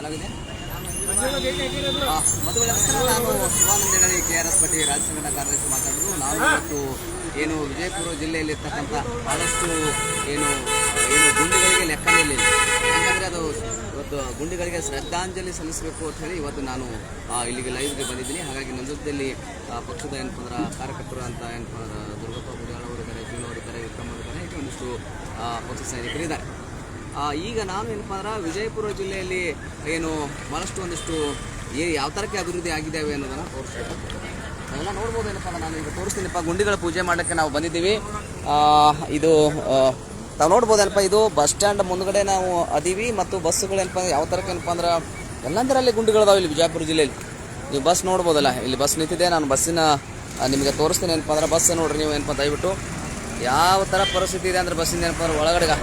ಮದುವೆ ನಾನು Shivananda K R S ಪಟ್ಟಿ ರಾಜ್ಯ ಸಂಘಟನಾ ಕಾರ್ಯದರ್ಶಿ ಮಾತಾಡೋದು ನಾನು ಇವತ್ತು ಏನು ವಿಜಯಪುರ ಜಿಲ್ಲೆಯಲ್ಲಿರ್ತಕ್ಕಂಥ ಬಹಳಷ್ಟು ಏನು ಏನು ಗುಂಡಿಗಳಿಗೆ ಲೆಕ್ಕ ಇಲ್ಲ ಯಾಕಂದರೆ ಅದು ಇವತ್ತು ಗುಂಡಿಗಳಿಗೆ ಶ್ರದ್ಧಾಂಜಲಿ ಸಲ್ಲಿಸಬೇಕು ಅಂತ ಹೇಳಿ ಇವತ್ತು ನಾನು ಇಲ್ಲಿಗೆ ಲೈವ್ಗೆ ಬಂದಿದ್ದೀನಿ. ಹಾಗಾಗಿ ನನ್ನ ಜೊತೆಯಲ್ಲಿ ಪಕ್ಷದ ಏನಪ್ಪ ಅಂದ್ರೆ ಕಾರ್ಯಕರ್ತರು ಅಂತ ಏನಪ್ಪ ಅಂದ್ರೆ ದುರ್ಗಪ್ಪ ಗುಡಿಯಾಳ ಅವರು ಇದ್ದಾರೆ ಜೀವನವರು ಇದ್ದಾರೆ ವಿಕ್ರಮ್ ಅವರು ಇದ್ದಾರೆ. ಒಂದಿಷ್ಟು ಪಕ್ಷ ಸೈನಿಕರಿದ್ದಾರೆ. ಆ, ಈಗ ನಾನು ಏನಪ್ಪ ಅಂದ್ರೆ ವಿಜಯಪುರ ಜಿಲ್ಲೆಯಲ್ಲಿ ಏನು ಭಾಳಷ್ಟು ಒಂದಿಷ್ಟು ಏ, ಯಾವ ಥರಕ್ಕೆ ಅಭಿವೃದ್ಧಿ ಆಗಿದ್ದಾವೆ ಅನ್ನೋದನ್ನು ತೋರಿಸ್ತೀನಿ ಅದೆಲ್ಲ ನೋಡ್ಬೋದು ಏನಪ್ಪ ನಾನು ಈಗ ತೋರಿಸ್ತೀನಿಪ್ಪ. ಗುಂಡಿಗಳ ಪೂಜೆ ಮಾಡೋಕ್ಕೆ ನಾವು ಬಂದಿದ್ದೀವಿ. ಇದು ತಾವು ನೋಡ್ಬೋದೇನಪ್ಪ ಇದು ಬಸ್ ಸ್ಟ್ಯಾಂಡ್ ಮುಂದ್ಗಡೆ ನಾವು ಅದೀವಿ ಮತ್ತು ಬಸ್ಸುಗಳು ಏನಪ್ಪ ಯಾವ ಥರಕ್ಕೆ ಏನಪ್ಪ ಅಂದ್ರೆ ಎಲ್ಲಂದರಲ್ಲಿ ಗುಂಡಿಗಳದಾವೆ ಇಲ್ಲಿ ವಿಜಯಪುರ ಜಿಲ್ಲೆಯಲ್ಲಿ. ನೀವು ಬಸ್ ನೋಡ್ಬೋದಲ್ಲ, ಇಲ್ಲಿ ಬಸ್ ನಿಂತಿದೆ, ನಾನು ಬಸ್ಸಿನ ನಿಮಗೆ ತೋರಿಸ್ತೀನಿ ಏನಪ್ಪ ಅಂದ್ರೆ. ಬಸ್ ನೋಡ್ರಿ ನೀವು ಏನಪ್ಪ, ದಯವಿಟ್ಟು. ಯಾವ ಥರ ಪರಿಸ್ಥಿತಿ ಇದೆ ಅಂದ್ರೆ ಬಸ್ಸಿಂದ ಏನಪ್ಪ ಅಂದ್ರೆ ಒಳಗಡೆಗ.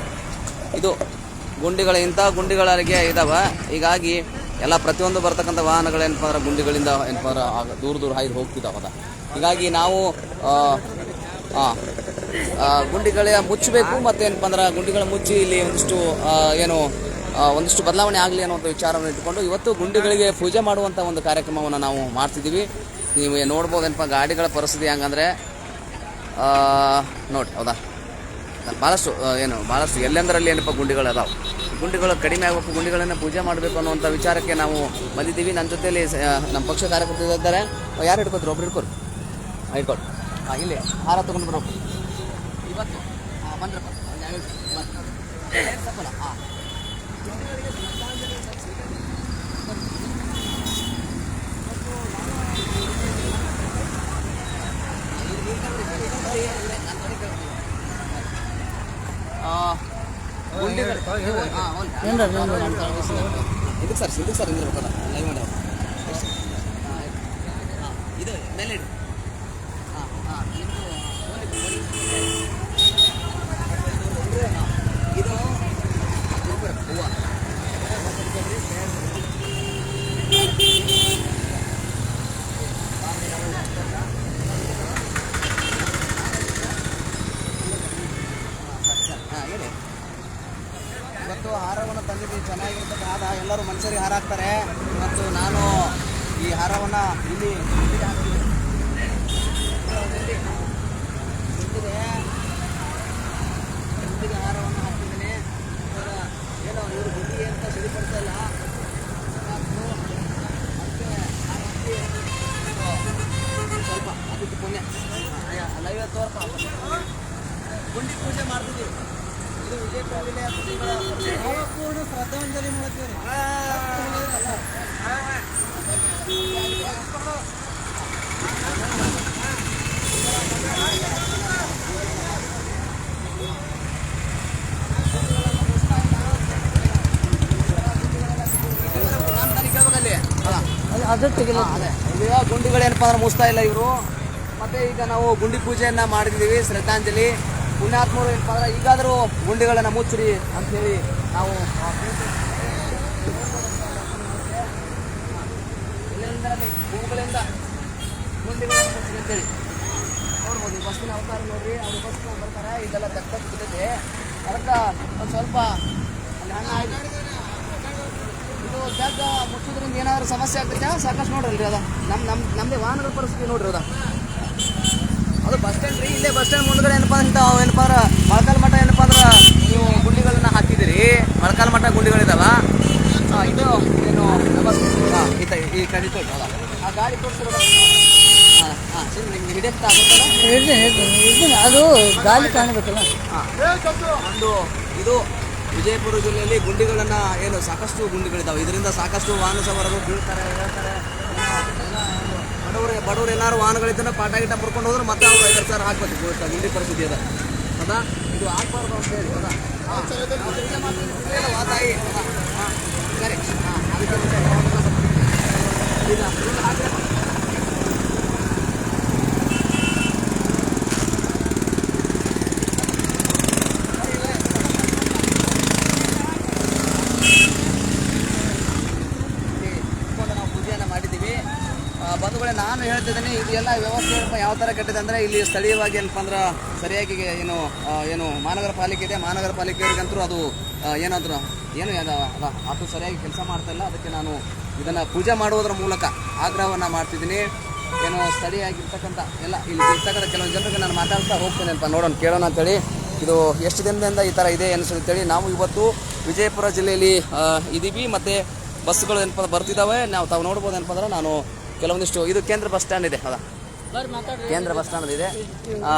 ಇದು ಗುಂಡಿಗಳು ಇಂಥ ಗುಂಡಿಗಳಿಗೆ ಇದಾವೆ. ಹೀಗಾಗಿ ಎಲ್ಲ ಪ್ರತಿಯೊಂದು ಬರ್ತಕ್ಕಂಥ ವಾಹನಗಳೇನಪ್ಪ ಅಂದ್ರೆ ಗುಂಡಿಗಳಿಂದ ಏನಪ್ಪ ಅಂದ್ರೆ ದೂರ ದೂರ ಹಾಯ್ದು ಹೋಗ್ತಿದ್ದಾವದ ಹೀಗಾಗಿ ನಾವು ಗುಂಡಿಗಳ ಮುಚ್ಚಬೇಕು ಮತ್ತು ಏನಪ್ಪ ಅಂದ್ರೆ ಗುಂಡಿಗಳ ಮುಚ್ಚಿ ಇಲ್ಲಿ ಒಂದಿಷ್ಟು ಏನು ಒಂದಿಷ್ಟು ಬದಲಾವಣೆ ಆಗಲಿ ಅನ್ನುವಂಥ ವಿಚಾರವನ್ನು ಇಟ್ಟುಕೊಂಡು ಇವತ್ತು ಗುಂಡಿಗಳಿಗೆ ಪೂಜೆ ಮಾಡುವಂಥ ಒಂದು ಕಾರ್ಯಕ್ರಮವನ್ನು ನಾವು ಮಾಡ್ತಿದ್ದೀವಿ. ನೀವು ನೋಡ್ಬೋದೇನಪ್ಪ ಗಾಡಿಗಳ ಪರಿಸ್ಥಿತಿ ಹೆಂಗಂದ್ರೆ ನೋಡಿ, ಹೌದಾ? ಭಾಳಷ್ಟು ಏನು ಭಾಳಷ್ಟು ಎಲ್ಲೆಂದರಲ್ಲಿ ಏನಪ್ಪ ಗುಂಡಿಗಳು ಅದಾವೆ ಗುಂಡಿಗಳು ಕಡಿಮೆ ಆಗಬೇಕು ಗುಂಡಿಗಳನ್ನು ಪೂಜೆ ಮಾಡಬೇಕು ಅನ್ನುವಂಥ ವಿಚಾರಕ್ಕೆ ನಾವು ಬಂದಿದ್ದೀವಿ. ನನ್ನ ಜೊತೆಯಲ್ಲಿ ನಮ್ಮ ಪಕ್ಷ ಕಾರ್ಯಕರ್ತರು ಇದ್ದಾರೆ. ಯಾರು ಹಿಡ್ಕೊತಾರೆ? ಒಬ್ರು ಹಿಡ್ಕೊರಿ? ಹಿಡ್ಕೊಡಿ. ಹಾಂ ಇಲ್ಲಿ, ಹಾರ ತೊಗೊಂಡು ಬರೋಕೆ. ಇವತ್ತು ಗುಂಡಿಗಳು ಹಾಂ ಇದಕ್ಕೆ ಸರ್ ಇದಕ್ಕೆ ಸರ್ ಇಂದಿರ್ಬೇಕಲ್ಲ ಲೈವ್ ಮಾಡಿ ಇದು ಮೇಲೆ ಇಡಿ ಹಾಂ ಹಾಂ ಇದು ಇದು ಹೂವು ಹಾಂ ಹೇಳಿ ಇವತ್ತು ಹಾರವನ್ನು ತಂದಿದ್ದೀವಿ ಚೆನ್ನಾಗಿರ್ತಕ್ಕಂಥ ಎಲ್ಲರೂ ಮನುಷ್ಯರಿಗೆ ಹಾರ ಹಾಕ್ತಾರೆ ಮತ್ತು ನಾನು ಈ ಹಾರವನ್ನು ಇಲ್ಲಿ ಹಾರವನ್ನು ಏನೋ ಇವರು ಅಂತ ಇಲ್ಲ. ಸ್ವಲ್ಪ ಅದಕ್ಕೆ ಗುಂಡಿ ಪೂಜೆ ಮಾಡ್ತಿದ್ದೀವಿ ಇದು ವಿಜಯಪುರ ಜಿಲ್ಲೆಯ ಗುಂಡಿಗಳ ಪೂರ್ಣ ಶ್ರದ್ಧಾಂಜಲಿ ಮಾಡ್ತೀವಿ ಅದು. ತೆಗಿಲ್ಲ ಈಗ ಗುಂಡಿಗಳೇನಪ್ಪ ಅಂದ್ರೆ ಮುಸ್ತಾ ಇಲ್ಲ ಇವರು. ಮತ್ತೆ ಈಗ ನಾವು ಗುಂಡಿ ಪೂಜೆಯನ್ನ ಮಾಡಿದ್ದೀವಿ ಶ್ರದ್ಧಾಂಜಲಿ. ಪುಣ್ಯಾತ್ಮರು ಈಗಾದರೂ ಗುಂಡಿಗಳನ್ನು ಮುಚ್ಚಿರಿ ಅಂತ ಹೇಳಿ ನಾವು ಹೂಗಳಿಂದ ಗುಂಡಿಗಳನ್ನು ಮುಚ್ಚಿರಿ ಅಂತೇಳಿ. ನೋಡ್ಬೋದು ಬಸ್ಸಿನ ಅವತಾರ ನೋಡ್ರಿ, ಅವ್ರು ಬಸ್ ಬರ್ತಾರೆ, ಇದೆಲ್ಲ ಬಿದ್ದೈತೆ ಅದಕ್ಕೆ ಒಂದು ಸ್ವಲ್ಪ ಅಲ್ಲಿ ಹಣ್ಣು ಇದು ಜಾಗ ಮುಚ್ಚೋದ್ರಿಂದ ಏನಾದರೂ ಸಮಸ್ಯೆ ಆಗ್ತೈತೆ? ಸಾಕಷ್ಟು ನೋಡ್ರಿ ಅದ. ನಮ್ಮ ನಮ್ಮ ನಮ್ಮದೇ ವಾಹನದ ಪರಿಸ್ಥಿತಿ ನೋಡ್ರಿ ಅದ. ಅದು ಬಸ್ ಸ್ಟ್ಯಾಂಡ್ ರೀ. ಇಲ್ಲೇ ಬಸ್ ಸ್ಟ್ಯಾಂಡ್ ಮುಂದ್ಗಡೆ ಏನಪ್ಪ ಅಂತ ಏನಪ್ಪ ಅಂದ್ರೆ ಮೊಳಕಾಲ್ ಮಠ ಏನಪ್ಪ ಅಂದ್ರೆ ನೀವು ಗುಂಡಿಗಳನ್ನ ಹಾಕಿದಿರಿ ಮೊಳಕಾಲ್ ಮಠ ಗುಂಡಿಗಳಿದಾವ ಇದು ಏನು ಹಾಂ ಈ ಕಡೆ ತೋರಿ ಆ ಗಾಡಿ ತೋರಿಸಿರೋದು ಹಾಂ ಹಾಂ ಸರಿ ನಿಮ್ಗೆ ಹಿಡಿಯಕ್ಕೆ ಆಗುತ್ತಲ್ಲ? ಅದು ಗಾಳಿ ಕಾಣಬೇಕಲ್ಲ. ಒಂದು ಇದು ವಿಜಯಪುರ ಜಿಲ್ಲೆಯಲ್ಲಿ ಗುಂಡಿಗಳನ್ನ ಏನು ಸಾಕಷ್ಟು ಗುಂಡಿಗಳಿದಾವೆ ಇದರಿಂದ ಸಾಕಷ್ಟು ವಾಹನ ಸವಾರರು ಬೀಳ್ತಾರೆ ಹೇಳ್ತಾರೆ. ಬಡವರು ಬಡವರು ಏನಾದ್ರು ವಾಹನಗಳಿದ್ದನ್ನ ಪಾಠ ಗಿಟ ಬರ್ಕೊಂಡು ಹೋದ್ರೆ ಮತ್ತೆ ಅವ್ರು ಐದು ಸಾವಿರ ಹಾಕ್ಬೇಕು. ಇಲ್ಲಿ ಪರಿಸ್ಥಿತಿ ಅದ. ಹೌದಾ ಇದು ಹಾಕ್ಬಾರ್ದು ಅಂತ ಹೇಳಿ ತಾಯಿ ಸರಿ ಅದಕ್ಕೆ ಮತ್ತೆ ಈಗ ಇದನ್ನ ಹಾಕ್ರಿ. ಇಲ್ಲಿ ಇಟ್ಕೊಂಡು ನಾವು ಪೂಜೆಯನ್ನು ಮಾಡಿದ್ದೀವಿ ಆ, ಆ, ಬಂಧುಗಳೇ ಇದೆಲ್ಲ ವ್ಯವಸ್ಥೆ ಯಾವ ಥರ ಕಟ್ಟಿದೆ ಅಂದರೆ ಇಲ್ಲಿ ಸ್ಥಳೀಯವಾಗಿ ಏನಪ್ಪ ಅಂದ್ರೆ ಸರಿಯಾಗಿ ಏನು ಏನು ಮಹಾನಗರ ಪಾಲಿಕೆ ಇದೆ, ಮಹಾನಗರ ಪಾಲಿಕೆಯವ್ರಿಗಂತೂ ಅದು ಏನಾದರೂ ಏನು ಅದು, ಅದ ಸರಿಯಾಗಿ ಕೆಲಸ ಮಾಡ್ತಾ ಇಲ್ಲ. ಅದಕ್ಕೆ ನಾನು ಇದನ್ನು ಪೂಜೆ ಮಾಡುವುದರ ಮೂಲಕ ಆಗ್ರಹವನ್ನು ಮಾಡ್ತಿದ್ದೀನಿ. ಏನು ಸ್ಥಳೀಯಾಗಿರ್ತಕ್ಕಂಥ ಎಲ್ಲ ಇಲ್ಲಿ ಇರ್ತಕ್ಕಂಥ ಕೆಲವೊಂದು ಜನರಿಗೆ ನಾನು ಮಾತಾಡ್ತಾ ಹೋಗ್ತೇನೆ ಅಂತ ನೋಡೋಣ, ಕೇಳೋಣ ಅಂತೇಳಿ. ಇದು ಎಷ್ಟು ದಿನದಿಂದ ಈ ಥರ ಇದೆ ಅನಿಸುತ್ತೇಳಿ ನಾವು ಇವತ್ತು ವಿಜಯಪುರ ಜಿಲ್ಲೆಯಲ್ಲಿ ಇದ್ದೀವಿ ಮತ್ತು ಬಸ್ಸುಗಳು ಏನಪ್ಪ ಬರ್ತಿದ್ದಾವೆ ನಾವು ತಾವು ನೋಡ್ಬೋದು ಏನಪ್ಪ ಅಂದ್ರೆ ನಾನು ಕೆಲವೊಂದಿಷ್ಟು ಇದು ಕೇಂದ್ರ ಬಸ್ ಸ್ಟ್ಯಾಂಡ್ ಇದೆ ಹೌದಾ? ಕೇಂದ್ರ ಬಸ್ ಸ್ಟ್ಯಾಂಡ್ ಇದೆ. ಆ,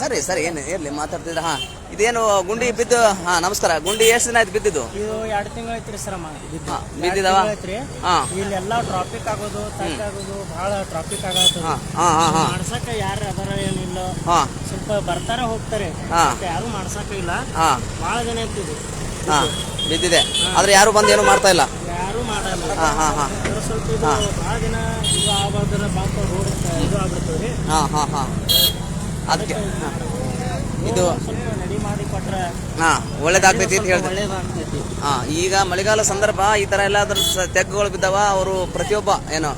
ಸರಿ ಸರಿ ಏನು ಇರಲಿ ಮಾತಾಡ್ತಿದ್ರೆ ಹಾ. ಇದೇನು ಗುಂಡಿ ಬಿದ್ದು ಹಾ ನಮಸ್ಕಾರ. ಗುಂಡಿ ಎಷ್ಟು ದಿನ ಆಯ್ತು ಬಿದ್ದಿದ್ದು? ಎರಡು ತಿಂಗಳು ಐತ್ರಿ ಸರ್ ಬಿದ್ದಿದಾವ? ಹಾಂ. ಇಲ್ಲೆಲ್ಲ ಟ್ರಾಫಿಕ್ ಆಗೋದು ತಗ್ಗ ಆಗೋದು ಬಹಳ ಟ್ರಾಫಿಕ್ ಆಗೋದು ಮಾಡ್ಸಕ್ಕ ಯಾರು ಅದರ ಏನಿಲ್ಲ. ಹಾಂ. ಸ್ವಲ್ಪ ಬರ್ತಾರೆ ಹೋಗ್ತಾರೆ. ಹಾ. ಯಾರು ಮಾಡ್ಸಕ್ಕ ಇಲ್ಲ. ಬಹಳ ಜನ ಇರ್ತಿದು ಹಾಂ ಬಿದ್ದಿದೆ. ಆದ್ರೆ ಯಾರು ಬಂದು ಏನು ಮಾಡ್ತಾ ಇಲ್ಲ? ಮಾಡಲ್ಲ. ಹಾಂ ಹಾಂ ಹಾಂ. ಅದ್ರ ಸ್ವಲ್ಪ ಇದು ಬಹಳ ದಿನ ಇದು ಆಗೋದ್ರ ಬಾಪ ರೋಡ್ ಇದು ಆಗ್ಬಿಡ್ತವ್ರಿ ಹಾಂ ಹಾಂ ಹಾಂ. ಅದಕ್ಕೆ ಇದು ಸ್ವಲ್ಪ ರೆಡಿ ಮಾಡಿ ಕೊಟ್ರೆ ಹಾಂ ಒಳ್ಳೇದಾಗ್ತೈತಿ ಅಂತ ಹೇಳ್ತಾರೆ ಒಳ್ಳೇದಾಗ್ತೈತಿ. ಹಾಂ ಈಗ ಮಳೆಗಾಲ ಸಂದರ್ಭ ಈ ಥರ ಎಲ್ಲ ಅದ್ರ ತೆಗ್ಗುಗಳು ಬಿದ್ದಾವ ಅವರು ಪ್ರತಿಯೊಬ್ಬ ಏನು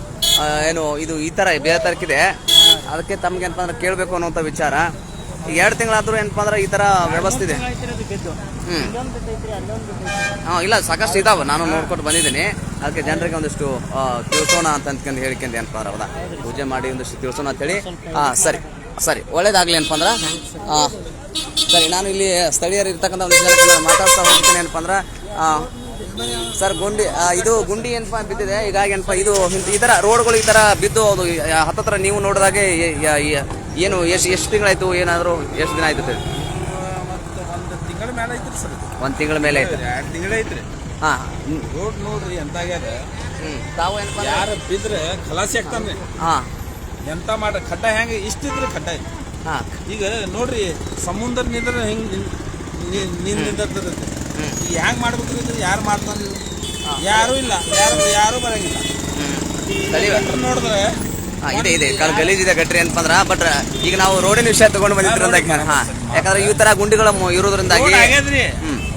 ಏನು ಇದು ಈ ಥರ ಬೇರೆ ತರಕಿದೆ ಅದಕ್ಕೆ ತಮ್ಗೆ ಏನಪ್ಪ ಅಂದ್ರೆ ಕೇಳಬೇಕು ಅನ್ನೋಂಥ ವಿಚಾರ. ಎರಡು ತಿಂಗಳಾದ್ರೂ ಏನಪ್ಪ ಅಂದ್ರೆ ಈ ತರ ವ್ಯವಸ್ಥೆ ಇದೆ. ಹ್ಮ್. ಇಲ್ಲ ಸಾಕಷ್ಟು ಇದಾವೆ. ನಾನು ನೋಡ್ಕೊಂಡು ಬಂದಿದ್ದೀನಿ. ಅದಕ್ಕೆ ಜನರಿಗೆ ಒಂದಿಷ್ಟು ತಿಳ್ಸೋಣ ಅಂತ ಅಂದ್ಕೊಂಡು ಹೇಳ್ಕೊಂಡು ಏನಪ್ಪ ಅಂದ್ರೆ ಹೌದಾ ಪೂಜೆ ಮಾಡಿ ಒಂದಿಷ್ಟು ತಿಳ್ಸೋಣ ಅಂತೇಳಿ ಹಾಂ ಸರಿ. ಸರಿ ಒಳ್ಳೇದಾಗ್ಲಿ ಏನಪ್ಪ ಅಂದ್ರೆ. ಹಾಂ ಸರಿ. ನಾನು ಇಲ್ಲಿ ಸ್ಥಳೀಯರು ಇರ್ತಕ್ಕಂಥ ಒಂದು ಜನಕ್ಕೆ ಮಾತಾಡ್ತಾ ಹೋಗ್ತೀನಿ ಏನಪ್ಪ ಅಂದ್ರೆ. ಸರ್ ಗುಂಡಿ ಇದು ಗುಂಡಿ ಏನಪ್ಪ ಬಿದ್ದಿದೆ? ಹೀಗಾಗಿ ಏನಪ್ಪ ಇದು ಈ ತರ ರೋಡ್ಗಳು ಈ ತರ ಬಿದ್ದು ಅದು ಹತ್ತತ್ರ ನೀವು ನೋಡಿದಾಗೆ ಏನು ಎಷ್ಟು ಎಷ್ಟು ತಿಂಗಳಾಯ್ತು ಏನಾದರೂ ಎಷ್ಟು ದಿನ ಆಯ್ತು ಮತ್ತು ಒಂದು ತಿಂಗಳ ಮೇಲೆ ಐತ್ರಿ ಸರ್ ಒಂದು ತಿಂಗಳ ಮೇಲೆ ಐತ್ರಿ ಎರಡು ತಿಂಗಳ ಐತ್ರಿ ಹಾಂ. ರೋಡ್ ನೋಡ್ರಿ ಎಂತಾಗ್ಯದ ಆಗ್ಯದ. ತಾವು ಏನಪ್ಪ ಯಾರು ಬಿದ್ರೆ ಖಲಾಸಿ ಆಗ್ತಾನೆ ಹಾಂ. ಎಂತ ಮಾಡ್ರಿ? ಖಡ್ಡ ಹೆಂಗೆ? ಇಷ್ಟಿದ್ರೆ ಖಡ್ಡ ಐತಿ ಹಾಂ. ಈಗ ನೋಡ್ರಿ ಸಮುದ್ರ ನಿಂದ್ರೆ ಹೆಂಗೆ ನಿಂದ್ ನಿಂದಿರ್ತದ ಈಗ ಹೆಂಗೆ ಮಾಡ್ಬೇಕ್ರಿ ಇದು? ಯಾರು ಮಾಡ್ತಾನೆ? ಯಾರು ಇಲ್ಲ. ಯಾರು ಯಾರು ಬರಂಗಿಲ್ಲ. ನೋಡಿದ್ರೆ ಹಾ, ಇದೆ ಇದೆ. ಕಾಲ್ ಗಲೀಜಿದೆ ಗಟ್ರಿ ಅಂತಂದ್ರ ಬಟ್ ಈಗ ನಾವು ರೋಡಿನ ವಿಷಯ ತಗೊಂಡು ಬಂದಿದ್ರಿಂದ ಹಾ ಯಾಕಂದ್ರೆ ಈ ತರ ಗುಂಡಿಗಳ ಇರೋದ್ರಿಂದ ಇರೋದ್ರಿಂದಾಗಿ ಆಗ್ಯದ್ರಿ.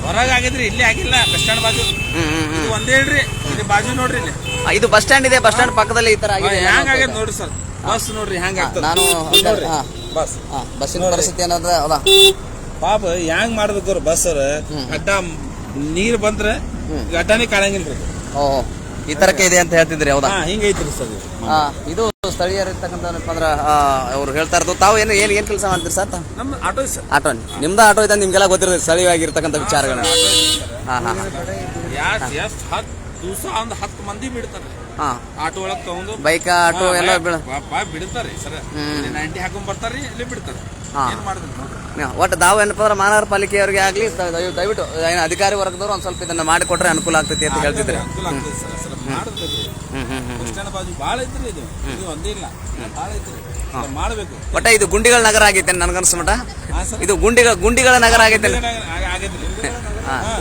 ಹೊರಗೆ ಆಗ್ಯದ್ರಿ ಇಲ್ಲಿ ಆಗಿಲ್ಲ ಬಸ್ ಸ್ಟ್ಯಾಂಡ್ ಬಾಜು. ಹ್ಮ್, ಹ್ಮ್. ಇದು ಒಂದೇ ಹೇಳ್ರಿ ಇಲ್ಲಿ ಬಾಜು ನೋಡ್ರಿ ಇಲ್ಲಿ. ಇದು ಬಸ್ ಸ್ಟ್ಯಾಂಡ್ ಇದೆ ಬಸ್ ಸ್ಟ್ಯಾಂಡ್ ಪಕ್ಕದಲ್ಲಿ ಈ ತರ ಆಗಿದೆ. ಹೆಂಗ್ ಆಗ್ಯದ ನೋಡ್ರಿ ಸರ್? ಬಸ್ ನೋಡ್ರಿ ಹೆಂಗ್ ಆಗ್ತದ? ನಾನು ನೋಡ್ರಿ. ಹಾ. ಬಸ್ ಹಾ, ಬಸ್ಸಿನ ಪರಿಸ್ಥಿತಿ ಏನದ ಅದ. ಪಾಪ ಹ್ಯಾಂಗ್ ಮಾಡ್ಬೇಕು ಬಸ್ ಅವ್ರ? ಅಡ್ಡ ನೀರ್ ಬಂದ್ರೆ ಅಡ್ಡಾನೇ ಕಾಣಂಗಿಲ್ರಿ. ಓ ಈ ತರಕ್ಕೆ ಇದೆ ಅಂತ ಹೇಳ್ತಿದ್ರಿ ಹೌದಾ? ಹಾ ಹಿಂಗೈತ್ರಿ ಸರ್ ಇದು. ಹಾ, ಇದು ಸ್ಥಳೀಯರು ಇರ್ತಕ್ಕಂಥ ಏನಪ್ಪ ಅಂದ್ರ ಅವ್ರು ಹೇಳ್ತಾ ಇರೋದು. ತಾವು ಏನು ಏನ್ ಏನ್ ಕೆಲಸ ಮಾಡ್ತೀರಿ ಸರ್? ತಾವು? ನಮ್ಮ ಆಟೋ ಸರ್. ಆಟೋ ನಿಮ್ದು ಆಟೋ ಇದೆ ನಿಮ್ಗೆಲ್ಲ ಗೊತ್ತಿರೋದು ಸ್ಥಳೀಯವಾಗಿರ್ತಕ್ಕಂಥ ವಿಚಾರಗಳು ಹಾ ಹಾ ಎಷ್ಟ್ ಹತ್ ದಿವಸ ಒಂದು ಹತ್ತು ಮಂದಿ ಬಿಡ್ತಾರೆ. ಹಾ. ಆಟೋ ಒಳಗ್ ತಗೊಂಡು. ಬೈಕ್ ಆಟೋ ಎಲ್ಲ ಬಿಡ್ತಾರೆ ಸರ್. ನೈಂಟಿ ಹಾಕೊಂಡ್ ಬರ್ತಾರೆ ಇಲ್ಲಿ ಬಿಡ್ತಾರೆ. ಏನ್ ಮಾಡಿದ್ರು ಒಟ್ಟು ನಾವು ಏನಪ್ಪ ಅಂದ್ರೆ ಮಹಾನಗರ ಪಾಲಿಕೆಯವರಿಗೆ ಆಗಲಿ ದಯವಿಟ್ಟು ಏನು ಅಧಿಕಾರಿ ವರ್ಗದವರು ಒಂದು ಸ್ವಲ್ಪ ಇದನ್ನ ಮಾಡಿಕೊಟ್ರೆ ಅನುಕೂಲ ಆಗ್ತೈತಿ ಅಂತ ಹೇಳ್ತಿದ್ರೆ ಅನುಕೂಲ ಆಗ್ತದೆ ಸರ್ ಸರ್ ಮಾಡಿದ್ರಿ ಹ್ಮ್ ಹ್ಮ್ ಹ್ಮ್ ಬಸ್ ಸ್ಟ್ಯಾಂಡ್ ಬಾಜು ಭಾಳ ಐತ್ರಿ ಇದು ಇದು ಒಂದೇ ಇಲ್ಲ. ಭಾಳ ಐತ್ರಿ ಸರ್, ಮಾಡ್ಬೇಕು. ಒಟ್ಟ ಇದು ಗುಂಡಿಗಳ ನಗರ ಆಗೈತೆ ನನಗನ್ಸ ಮಟ? ಇದು ಗುಂಡಿಗಳ ಗುಂಡಿಗಳ ನಗರ ಆಗೈತೆ. ಹಾಂ.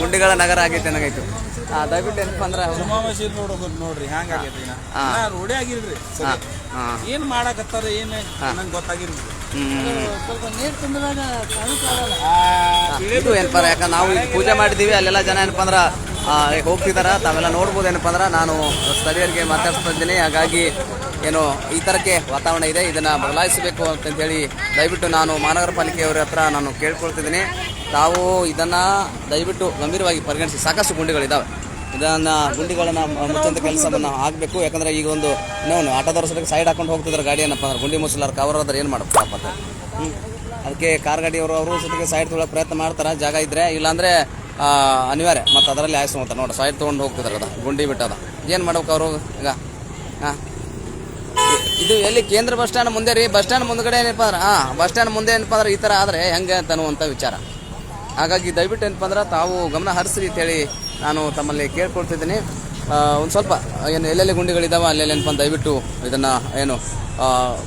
ಗುಂಡಿಗಳ ನಗರ ಆಗೈತೆ ನನಗೈತು. ದಯವಿಟ್ಟು ಏನಪ್ಪ ಅಂದ್ರೆ ನೋಡ್ರಿ ಹ್ಯಾಂಗ ಆಗೈತಿ. ರೋಡೇ ಆಗಿಲ್ರಿ. ಏನ್ ಮಾಡಕತ್ತಾರ ಏನ್ ನಂಗೆ ಗೊತ್ತಾಗಿಲ್ರಿ ಹ್ಮ್ ಸ್ವಲ್ಪ ನೀರು ತುಂಬಿದಾಗ ಕಾಣಕ್ಕಾಗಲ್ಲ ಇದು ಏನಪ್ಪ ಅಂದ್ರೆ ಯಾಕಂದ್ರೆ ನಾವು ಈಗ ಪೂಜೆ ಮಾಡಿದ್ದೀವಿ ಅಲ್ಲೆಲ್ಲ ಜನ ಏನಪ್ಪ ಅಂದ್ರೆ ಹೋಗ್ತಿದಾರ ತಾವೆಲ್ಲ ನೋಡ್ಬೋದು ಏನಪ್ಪ ಅಂದ್ರೆ ನಾನು ಸ್ಥಳೀಯರಿಗೆ ಮಾತಾಡ್ತಾ ಇದ್ದೀನಿ. ಹಾಗಾಗಿ ಏನು ಈ ತರಕ್ಕೆ ವಾತಾವರಣ ಇದೆ ಇದನ್ನ ಬದಲಾಯಿಸಬೇಕು ಅಂತ ಹೇಳಿ ದಯವಿಟ್ಟು ನಾನು ಮಹಾನಗರ ಪಾಲಿಕೆಯವರ ಹತ್ರ ನಾನು ಕೇಳ್ಕೊಳ್ತಿದ್ದೀನಿ. ತಾವು ಇದನ್ನ ದಯವಿಟ್ಟು ಗಂಭೀರವಾಗಿ ಪರಿಗಣಿಸಿ ಸಾಕಷ್ಟು ಗುಂಡಿಗಳಿದ್ದಾವೆ ಇದನ್ನು ಗುಂಡಿಗಳನ್ನ ಮುಚ್ಚಂತ ಕೆಲಸವನ್ನ ಆಗಬೇಕು. ಯಾಕಂದ್ರೆ ಈಗ ಒಂದು ಇನ್ನೊಂದು ಆಟೋದವ್ರ ಸಲಕ್ಕೆ ಸೈಡ್ ಹಾಕೊಂಡು ಹೋಗ್ತಿದ್ದಾರೆ ಗಾಡಿ ಏನಪ್ಪ ಅಂದ್ರೆ, ಗುಂಡಿ ಮುಚ್ಚಲಾರ ಕವರ್ ಆದ್ರೆ ಏನು ಮಾಡಬೇಕು ಅಂತ. ಅದಕ್ಕೆ ಕಾರ್ ಗಾಡಿಯವರು ಅವರು ಸತಿಗೆ ಸೈಡ್ ತೊಗೊಳಕ್ಕೆ ಪ್ರಯತ್ನ ಮಾಡ್ತಾರೆ. ಜಾಗ ಇದ್ರೆ, ಇಲ್ಲಾಂದ್ರೆ ಅನಿವಾರ್ಯ. ಮತ್ತು ಅದರಲ್ಲಿ ಆಯ್ಸು ಅಂತ ನೋಡಿ ಸೈಡ್ ತೊಗೊಂಡು ಹೋಗ್ತಿದ್ದಾರೆ ಅದ, ಗುಂಡಿ ಬಿಟ್ಟದ. ಏನು ಮಾಡ್ಬೇಕು ಅವರು ಈಗ? ಇದು ಎಲ್ಲಿ ಕೇಂದ್ರ ಬಸ್ ಸ್ಟ್ಯಾಂಡ್ ಮುಂದೆ ರೀ? ಬಸ್ ಸ್ಟ್ಯಾಂಡ್ ಮುಂದ್ಗಡೆ ಏನಪ್ಪ ಅಂದ್ರೆ, ಹಾಂ, ಬಸ್ ಸ್ಟ್ಯಾಂಡ್ ಮುಂದೆ ಏನಪ್ಪ ಅಂದ್ರೆ ಈ ಥರ ಆದರೆ ಹೆಂಗೆ ಅಂತ ಅನ್ನುವಂಥ ವಿಚಾರ. ಹಾಗಾಗಿ ದಯವಿಟ್ಟು ಏನಪ್ಪ ಅಂದ್ರೆ ತಾವು ಗಮನ ಹರಿಸ್ರಿ ಅಂತೇಳಿ ನಾನು ತಮ್ಮಲ್ಲಿ ಕೇಳ್ಕೊಳ್ತಿದ್ದೀನಿ. ಒಂದು ಸ್ವಲ್ಪ, ಏನು, ಎಲ್ಲೆಲ್ಲಿ ಗುಂಡಿಗಳಿದ್ದಾವೆ ಅಲ್ಲೆಲ್ಲಿ ಏನಪ್ಪ ದಯವಿಟ್ಟು ಇದನ್ನು, ಏನು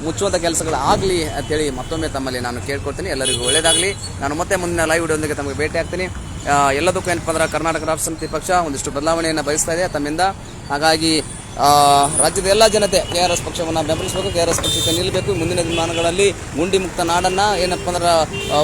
ಮುಚ್ಚುವಂಥ ಕೆಲಸಗಳಾಗಲಿ ಅಂತೇಳಿ ಮತ್ತೊಮ್ಮೆ ತಮ್ಮಲ್ಲಿ ನಾನು ಕೇಳ್ಕೊಳ್ತೀನಿ. ಎಲ್ಲರಿಗೂ ಒಳ್ಳೆಯದಾಗಲಿ ನಾನು ಮತ್ತೆ ಮುಂದಿನ ಲೈವ್ ವಿಡಿಯೋದೊಂದಿಗೆ ತಮಗೆ ಭೇಟಿ ಆಗ್ತೀನಿ. ಎಲ್ಲದಕ್ಕೂ ಏನಪ್ಪ ಅಂದ್ರೆ ಕರ್ನಾಟಕ ರಾಜ್ಯ ಸಮಿತಿ ಪಕ್ಷ ಒಂದಿಷ್ಟು ಬದಲಾವಣೆಯನ್ನು ಬಯಸ್ತಾ ಇದೆ ತಮ್ಮಿಂದ. ಹಾಗಾಗಿ ರಾಜ್ಯದ ಎಲ್ಲ ಜನತೆ ಕೆ ಆರ್ ಎಸ್ ಪಕ್ಷವನ್ನು ಬೆಂಬಲಿಸಬೇಕು, ಕೆ ಆರ್ ಎಸ್ ಪಕ್ಷಕ್ಕೆ ನಿಲ್ಲಬೇಕು ಮುಂದಿನ ದಿನಮಾನಗಳಲ್ಲಿ ಗುಂಡಿ ಮುಕ್ತ ನಾಡನ್ನು ಏನಪ್ಪ ಅಂದ್ರೆ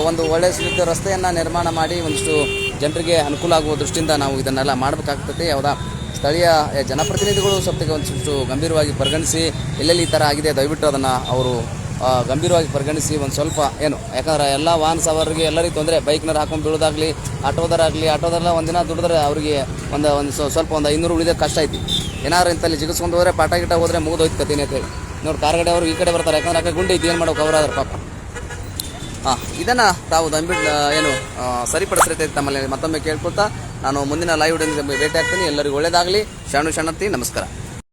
ಒಂದು ಒಳ್ಳೆಯ ಸುಲಿತ ರಸ್ತೆಯನ್ನು ನಿರ್ಮಾಣ ಮಾಡಿ ಒಂದಿಷ್ಟು ಜನರಿಗೆ ಅನುಕೂಲ ಆಗುವ ದೃಷ್ಟಿಯಿಂದ ನಾವು ಇದನ್ನೆಲ್ಲ ಮಾಡಬೇಕಾಗ್ತದೆ. ಯಾವುದಾ ಸ್ಥಳೀಯ ಜನಪ್ರತಿನಿಧಿಗಳು ಸ್ವಲ್ಪ ಒಂದಿಷ್ಟು ಗಂಭೀರವಾಗಿ ಪರಿಗಣಿಸಿ, ಎಲ್ಲೆಲ್ಲಿ ಈ ಥರ ಆಗಿದೆ ದಯವಿಟ್ಟು ಅದನ್ನು ಅವರು ಗಂಭೀರವಾಗಿ ಪರಿಗಣಿಸಿ ಒಂದು ಸ್ವಲ್ಪ ಏನು, ಯಾಕಂದ್ರೆ ಎಲ್ಲ ವಾಹನ ಸವಾರರಿಗೆ ಎಲ್ಲರಿಗೂ ತೊಂದರೆ. ಬೈಕ್ನವ್ರು ಹಾಕೊಂಡು ಬೀಳೋದಾಗಲಿ, ಆಟೋದಾರಾಗಲಿ ಆಟೋದಲ್ಲ ಒಂದಿನ ದುಡಿದ್ರೆ ಅವರಿಗೆ ಒಂದು ಒಂದು ಸ್ವ- ಸ್ವಲ್ಪ ಒಂದು ಐನೂರು ಉಳಿದ ಕಷ್ಟ ಐತಿ. ಏನಾರು ಇಂತಲ್ಲಿ ಜಿಗಿಸ್ಕೊಂಡು ಹೋದರೆ ಪಾಠ ಗಿಟ ಹೋದರೆ ಮುಗಿದೋಯ್ತು ಕತೀನಿ ಅಂತೇಳಿ ನೋಡಿ ಕಾರ್ಗಡೆ ಗಾಡಿ ಅವರು ಈ ಕಡೆ ಬರ್ತಾರೆ, ಯಾಕಂದ್ರೆ ಆ ಗುಂಡಿ ಐತಿ, ಏನು ಮಾಡೋಕೆ ಅವರಾದ್ರೆ ಪಾಪ. ಹಾಂ ಇದನ್ನು ತಾವು ದಂಬಿಡ್ ಏನು ಆ, ಸರಿಪಡಿಸ್ರೈತೆ ತಮ್ಮಲ್ಲಿ ಮತ್ತೊಮ್ಮೆ ಕೇಳ್ಕೊಳ್ತಾ ನಾನು ಮುಂದಿನ ಲೈವ್ ಭೇಟಿ ಆಗ್ತೀನಿ ಎಲ್ಲರಿಗೂ ಒಳ್ಳೇದಾಗಲಿ. ಶಾಣು ಶಣತಿ ನಮಸ್ಕಾರ.